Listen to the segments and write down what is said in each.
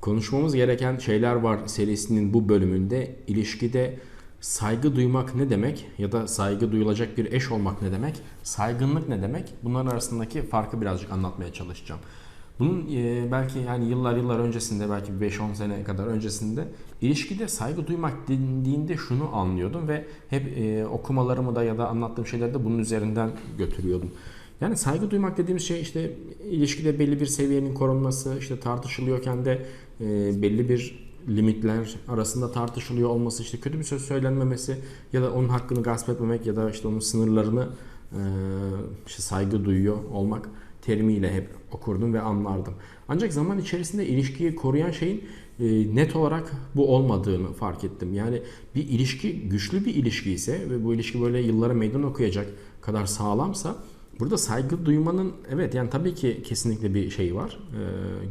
Konuşmamız gereken şeyler var serisinin bu bölümünde ilişkide saygı duymak ne demek ya da saygı duyulacak bir eş olmak ne demek, saygınlık ne demek bunların arasındaki farkı birazcık anlatmaya çalışacağım. Bunun e, belki yani yıllar yıllar öncesinde belki 5-10 sene kadar öncesinde ilişkide saygı duymak dendiğinde şunu anlıyordum ve hep e, okumalarımı da ya da anlattığım şeyleri de bunun üzerinden götürüyordum. Yani saygı duymak dediğimiz şey işte ilişkide belli bir seviyenin korunması, işte tartışılıyorken de e, belli bir limitler arasında tartışılıyor olması, işte kötü bir söz söylenmemesi ya da onun hakkını gasp etmemek ya da işte onun sınırlarını e, işte saygı duyuyor olmak terimiyle hep okurdum ve anlardım. Ancak zaman içerisinde ilişkiyi koruyan şeyin e, net olarak bu olmadığını fark ettim. Yani bir ilişki güçlü bir ilişki ise ve bu ilişki böyle yıllara meydan okuyacak kadar sağlamsa burada saygı duymanın evet yani tabii ki kesinlikle bir şey var. E,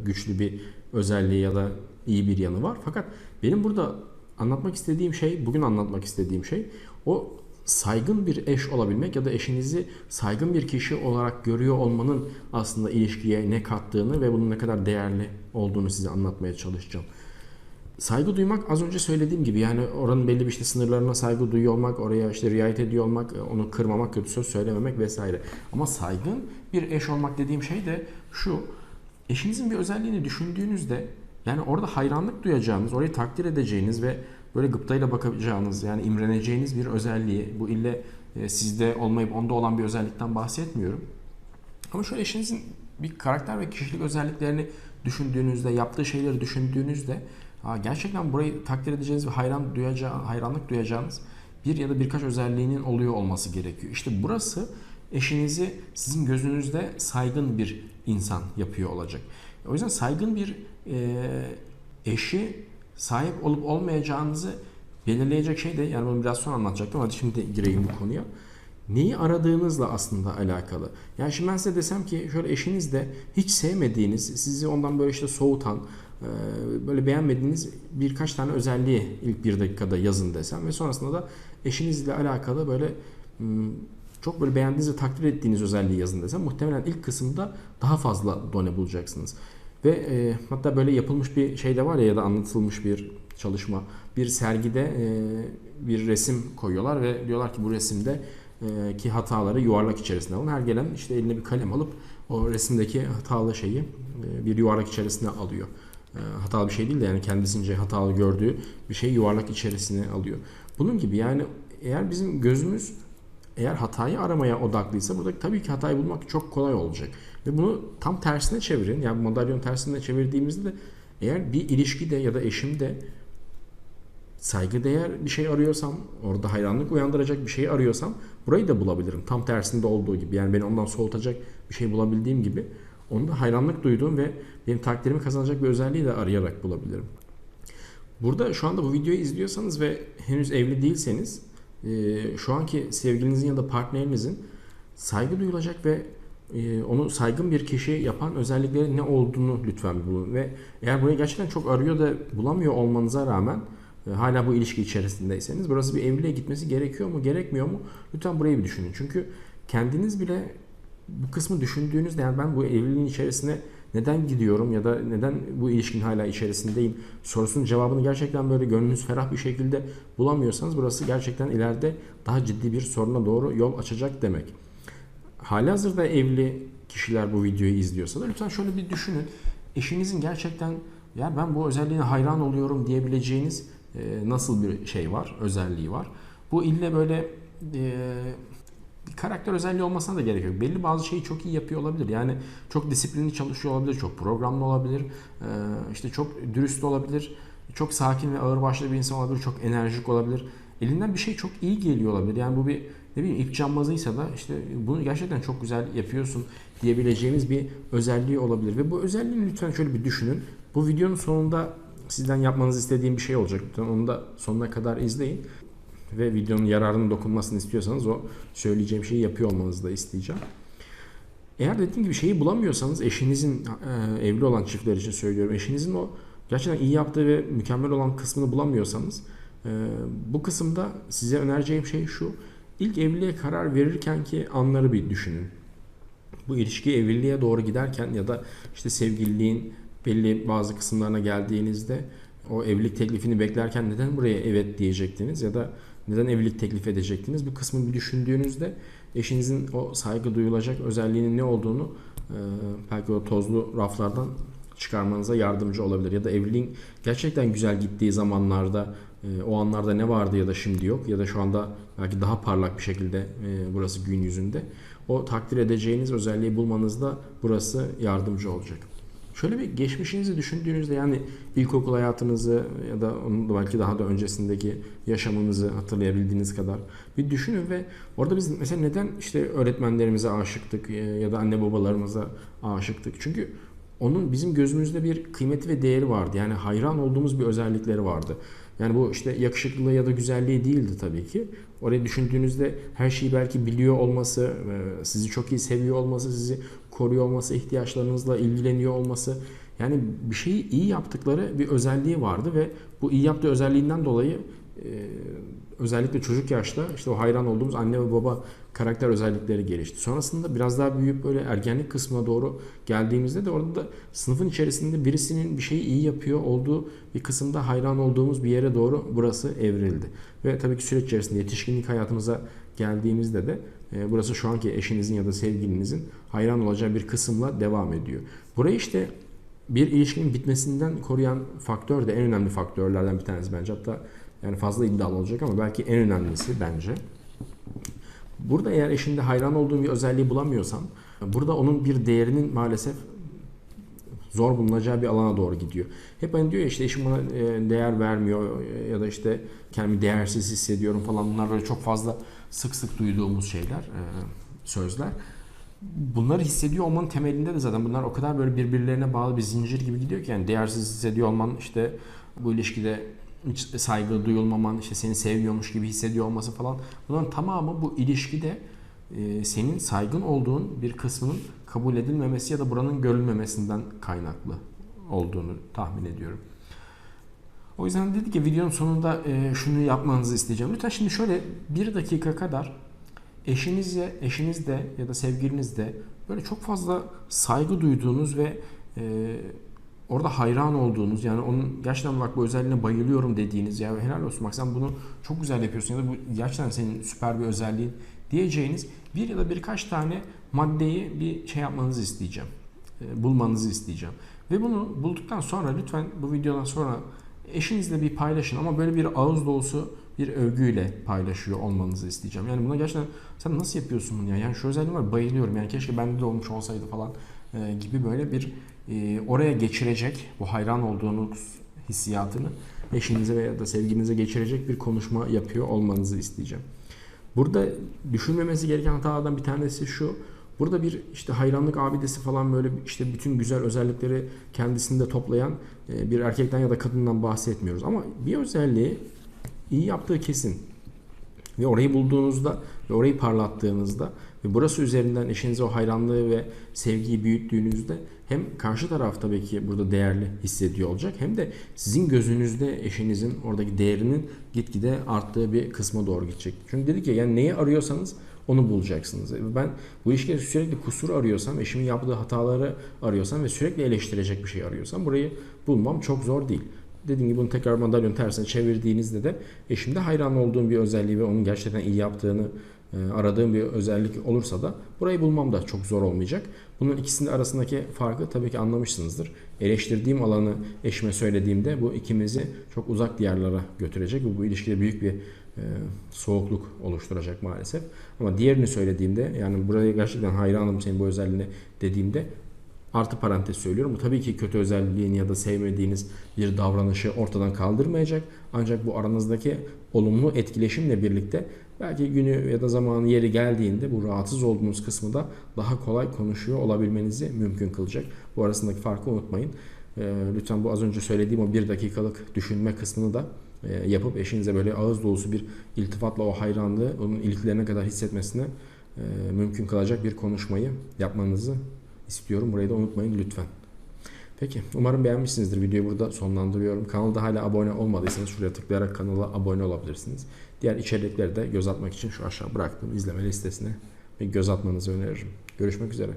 güçlü bir özelliği ya da iyi bir yanı var. Fakat benim burada anlatmak istediğim şey, bugün anlatmak istediğim şey o saygın bir eş olabilmek ya da eşinizi saygın bir kişi olarak görüyor olmanın aslında ilişkiye ne kattığını ve bunun ne kadar değerli olduğunu size anlatmaya çalışacağım. Saygı duymak az önce söylediğim gibi yani oranın belli bir işte sınırlarına saygı duyuyor olmak, oraya işte riayet ediyor olmak, onu kırmamak, kötü söz söylememek vesaire. Ama saygın bir eş olmak dediğim şey de şu. Eşinizin bir özelliğini düşündüğünüzde yani orada hayranlık duyacağınız, orayı takdir edeceğiniz ve böyle gıptayla bakacağınız yani imreneceğiniz bir özelliği bu ille e, sizde olmayıp onda olan bir özellikten bahsetmiyorum. Ama şöyle eşinizin bir karakter ve kişilik özelliklerini düşündüğünüzde, yaptığı şeyleri düşündüğünüzde gerçekten burayı takdir edeceğiniz ve hayran duyacağı, hayranlık duyacağınız bir ya da birkaç özelliğinin oluyor olması gerekiyor. İşte burası eşinizi sizin gözünüzde saygın bir insan yapıyor olacak. O yüzden saygın bir e, eşi sahip olup olmayacağınızı belirleyecek şey de yani bunu biraz sonra anlatacaktım. Hadi şimdi gireyim bu konuya. Neyi aradığınızla aslında alakalı. Yani şimdi ben size desem ki şöyle eşiniz de hiç sevmediğiniz, sizi ondan böyle işte soğutan, böyle beğenmediğiniz birkaç tane özelliği ilk bir dakikada yazın desem ve sonrasında da eşinizle alakalı böyle çok böyle beğendiğiniz ve takdir ettiğiniz özelliği yazın desem muhtemelen ilk kısımda daha fazla done bulacaksınız. Ve e, hatta böyle yapılmış bir şey de var ya ya da anlatılmış bir çalışma. Bir sergide e, bir resim koyuyorlar ve diyorlar ki bu resimde e, ki hataları yuvarlak içerisine alın. Her gelen işte eline bir kalem alıp o resimdeki hatalı şeyi e, bir yuvarlak içerisine alıyor. E, hatalı bir şey değil de yani kendisince hatalı gördüğü bir şey yuvarlak içerisine alıyor. Bunun gibi yani eğer bizim gözümüz eğer hatayı aramaya odaklıysa burada tabii ki hatayı bulmak çok kolay olacak. Ve bunu tam tersine çevirin. Yani madalyonun tersine çevirdiğimizde de eğer bir ilişkide ya da eşimde saygıdeğer bir şey arıyorsam, orada hayranlık uyandıracak bir şey arıyorsam burayı da bulabilirim. Tam tersinde olduğu gibi. Yani beni ondan soğutacak bir şey bulabildiğim gibi onda hayranlık duyduğum ve benim takdirimi kazanacak bir özelliği de arayarak bulabilirim. Burada şu anda bu videoyu izliyorsanız ve henüz evli değilseniz şu anki sevgilinizin ya da partnerinizin saygı duyulacak ve onu saygın bir kişi yapan özellikleri ne olduğunu lütfen bulun. Ve eğer burayı gerçekten çok arıyor da bulamıyor olmanıza rağmen hala bu ilişki içerisindeyseniz burası bir evliliğe gitmesi gerekiyor mu gerekmiyor mu? Lütfen burayı bir düşünün. Çünkü kendiniz bile bu kısmı düşündüğünüzde yani ben bu evliliğin içerisine neden gidiyorum ya da neden bu ilişkinin hala içerisindeyim sorusunun cevabını gerçekten böyle gönlünüz ferah bir şekilde bulamıyorsanız burası gerçekten ileride daha ciddi bir soruna doğru yol açacak demek. Hali hazırda evli kişiler bu videoyu izliyorsa da lütfen şöyle bir düşünün. Eşinizin gerçekten ya ben bu özelliğine hayran oluyorum diyebileceğiniz nasıl bir şey var, özelliği var. Bu ille böyle bir karakter özelliği olmasına da gerek yok. Belli bazı şeyi çok iyi yapıyor olabilir. Yani çok disiplinli çalışıyor olabilir, çok programlı olabilir, işte çok dürüst olabilir, çok sakin ve ağırbaşlı bir insan olabilir, çok enerjik olabilir. Elinden bir şey çok iyi geliyor olabilir. Yani bu bir ne bileyim ip cambazıysa da işte bunu gerçekten çok güzel yapıyorsun diyebileceğimiz bir özelliği olabilir. Ve bu özelliğini lütfen şöyle bir düşünün. Bu videonun sonunda sizden yapmanızı istediğim bir şey olacak. Lütfen onu da sonuna kadar izleyin. Ve videonun yararının dokunmasını istiyorsanız o söyleyeceğim şeyi yapıyor olmanızı da isteyeceğim. Eğer dediğim gibi şeyi bulamıyorsanız eşinizin e, evli olan çiftler için söylüyorum. Eşinizin o gerçekten iyi yaptığı ve mükemmel olan kısmını bulamıyorsanız e, bu kısımda size önereceğim şey şu. İlk evliliğe karar verirken ki anları bir düşünün. Bu ilişki evliliğe doğru giderken ya da işte sevgililiğin belli bazı kısımlarına geldiğinizde o evlilik teklifini beklerken neden buraya evet diyecektiniz ya da neden evlilik teklif edecektiniz? Bu kısmı bir düşündüğünüzde eşinizin o saygı duyulacak özelliğinin ne olduğunu e, belki o tozlu raflardan çıkarmanıza yardımcı olabilir. Ya da evliliğin gerçekten güzel gittiği zamanlarda e, o anlarda ne vardı ya da şimdi yok ya da şu anda belki daha parlak bir şekilde e, burası gün yüzünde. O takdir edeceğiniz özelliği bulmanızda burası yardımcı olacak. Şöyle bir geçmişinizi düşündüğünüzde yani ilkokul hayatınızı ya da onun da belki daha da öncesindeki yaşamınızı hatırlayabildiğiniz kadar bir düşünün ve orada biz mesela neden işte öğretmenlerimize aşıktık e, ya da anne babalarımıza aşıktık? Çünkü onun bizim gözümüzde bir kıymeti ve değeri vardı. Yani hayran olduğumuz bir özellikleri vardı. Yani bu işte yakışıklılığı ya da güzelliği değildi tabii ki. Orayı düşündüğünüzde her şeyi belki biliyor olması, e, sizi çok iyi seviyor olması, sizi koruyor olması, ihtiyaçlarınızla ilgileniyor olması. Yani bir şeyi iyi yaptıkları bir özelliği vardı ve bu iyi yaptığı özelliğinden dolayı özellikle çocuk yaşta işte o hayran olduğumuz anne ve baba karakter özellikleri gelişti. Sonrasında biraz daha büyüyüp böyle ergenlik kısmına doğru geldiğimizde de orada da sınıfın içerisinde birisinin bir şeyi iyi yapıyor olduğu bir kısımda hayran olduğumuz bir yere doğru burası evrildi. Ve tabii ki süreç içerisinde yetişkinlik hayatımıza geldiğimizde de e, burası şu anki eşinizin ya da sevgilinizin hayran olacağı bir kısımla devam ediyor. Burayı işte bir ilişkinin bitmesinden koruyan faktör de en önemli faktörlerden bir tanesi bence. Hatta yani fazla iddialı olacak ama belki en önemlisi bence. Burada eğer eşinde hayran olduğun bir özelliği bulamıyorsan burada onun bir değerinin maalesef zor bulunacağı bir alana doğru gidiyor. Hep hani diyor ya işte eşim bana e, değer vermiyor ya da işte kendimi değersiz hissediyorum falan bunlar böyle çok fazla sık sık duyduğumuz şeyler, e, sözler. Bunları hissediyor olmanın temelinde de zaten bunlar o kadar böyle birbirlerine bağlı bir zincir gibi gidiyor ki yani değersiz hissediyor olman işte bu ilişkide hiç saygı duyulmaman, işte seni sevmiyormuş gibi hissediyor olması falan. Bunların tamamı bu ilişkide e, senin saygın olduğun bir kısmının kabul edilmemesi ya da buranın görülmemesinden kaynaklı olduğunu tahmin ediyorum. O yüzden dedi ki videonun sonunda e, şunu yapmanızı isteyeceğim. Lütfen şimdi şöyle bir dakika kadar eşinizle, eşinizde ya da sevgilinizde böyle çok fazla saygı duyduğunuz ve e, orada hayran olduğunuz yani onun gerçekten bak bu özelliğine bayılıyorum dediğiniz ya helal olsun bak sen bunu çok güzel yapıyorsun ya da bu gerçekten senin süper bir özelliğin diyeceğiniz bir ya da birkaç tane maddeyi bir şey yapmanızı isteyeceğim. E, bulmanızı isteyeceğim. Ve bunu bulduktan sonra lütfen bu videodan sonra eşinizle bir paylaşın ama böyle bir ağız dolusu bir övgüyle paylaşıyor olmanızı isteyeceğim. Yani buna gerçekten sen nasıl yapıyorsun bunu ya? Yani şu özelliğim var bayılıyorum yani keşke bende de olmuş olsaydı falan e, gibi böyle bir e, oraya geçirecek bu hayran olduğunuz hissiyatını eşinize veya da sevgilinize geçirecek bir konuşma yapıyor olmanızı isteyeceğim. Burada düşünmemesi gereken hatalardan bir tanesi şu. Burada bir işte hayranlık abidesi falan böyle işte bütün güzel özellikleri kendisinde toplayan e, bir erkekten ya da kadından bahsetmiyoruz. Ama bir özelliği iyi yaptığı kesin. Ve orayı bulduğunuzda ve orayı parlattığınızda ve burası üzerinden eşinize o hayranlığı ve sevgiyi büyüttüğünüzde hem karşı taraf tabii ki burada değerli hissediyor olacak hem de sizin gözünüzde eşinizin oradaki değerinin gitgide arttığı bir kısma doğru gidecek. Çünkü dedi ki yani neyi arıyorsanız onu bulacaksınız. Ben bu ilişkide sürekli kusur arıyorsam, eşimin yaptığı hataları arıyorsam ve sürekli eleştirecek bir şey arıyorsam burayı bulmam çok zor değil. Dediğim gibi bunu tekrar madalyon tersine çevirdiğinizde de eşimde hayran olduğum bir özelliği ve onun gerçekten iyi yaptığını e, aradığım bir özellik olursa da burayı bulmam da çok zor olmayacak. Bunun ikisinin arasındaki farkı tabii ki anlamışsınızdır. Eleştirdiğim alanı eşime söylediğimde bu ikimizi çok uzak diyarlara götürecek ve bu ilişkide büyük bir e, soğukluk oluşturacak maalesef. Ama diğerini söylediğimde yani buraya gerçekten hayranım senin bu özelliğine dediğimde artı parantez söylüyorum. Bu tabii ki kötü özelliğini ya da sevmediğiniz bir davranışı ortadan kaldırmayacak. Ancak bu aranızdaki olumlu etkileşimle birlikte belki günü ya da zamanı yeri geldiğinde bu rahatsız olduğunuz kısmı da daha kolay konuşuyor olabilmenizi mümkün kılacak. Bu arasındaki farkı unutmayın. Ee, lütfen bu az önce söylediğim o bir dakikalık düşünme kısmını da e, yapıp eşinize böyle ağız dolusu bir iltifatla o hayranlığı onun iliklerine kadar hissetmesine e, mümkün kılacak bir konuşmayı yapmanızı istiyorum. Burayı da unutmayın lütfen. Peki umarım beğenmişsinizdir. Videoyu burada sonlandırıyorum. Kanalda hala abone olmadıysanız şuraya tıklayarak kanala abone olabilirsiniz. Diğer içerikleri de göz atmak için şu aşağı bıraktığım izleme listesine bir göz atmanızı öneririm. Görüşmek üzere.